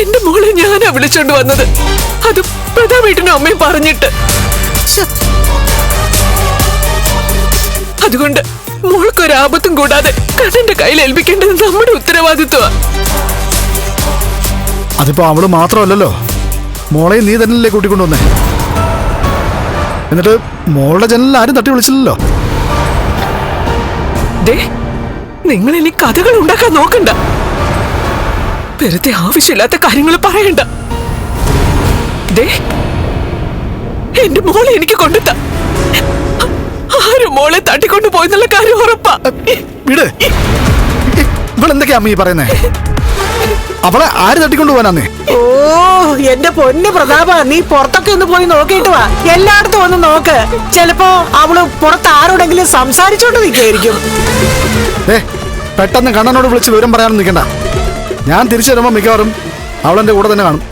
എന്റെ മോളെ ഞാനാ വിളിച്ചോണ്ട് വന്നത്. അത് പ്രതാ പ്രതാപേട്ടനും അമ്മയും പറഞ്ഞിട്ട്. അതുകൊണ്ട് മോൾക്കൊരാപത്തും കൂടാതെ കണ്ണന്റെ കയ്യിൽ ഏൽപ്പിക്കേണ്ടത് നമ്മുടെ ഉത്തരവാദിത്വമാ. അതിപ്പോ അവൾ മാത്രമല്ലല്ലോ. മോളെ നീ തന്നെ തന്നെയല്ലേ കൂട്ടിക്കൊണ്ടുവന്നേ. എന്നിട്ട് മോളുടെ ജനലിൽ ആരും തട്ടി വിളിച്ചില്ലല്ലോ. ദേ നിങ്ങൾ ഇനി കഥകൾ ഉണ്ടാക്കാൻ നോക്കണ്ട. വെറുതെ ആവശ്യമില്ലാത്ത കാര്യങ്ങൾ പറയണ്ട. ദേ എന്റെ മോളെ എനിക്ക് കൊണ്ടുത്ത ആരും മോളെ തട്ടിക്കൊണ്ടു പോയെന്നുള്ള കാര്യം ഉറപ്പാ. വിട്. ഇവളെന്തൊക്കെയാ അമ്മ ഈ പറയുന്നേ? അവളെ ആര് തട്ടിക്കൊണ്ടു പോവാനെ ഓ എന്റെ പൊന്ന് പ്രതാപ നീ പുറത്തൊക്കെ ഒന്ന് പോയി നോക്കിയിട്ട് വാ. എല്ലായിടത്തും ഒന്ന് നോക്ക്. ചിലപ്പോ അവൾ പുറത്ത് ആരോടെങ്കിലും സംസാരിച്ചോണ്ട് നിൽക്കായിരിക്കും പെട്ടെന്ന് കണ്ണനോട് വിളിച്ച് വിവരം പറയാനൊന്നും നിൽക്കണ്ട. ഞാൻ തിരിച്ചു വരുമ്പോൾ മിക്കവാറും അവളെന്റെ കൂടെ തന്നെ കാണും.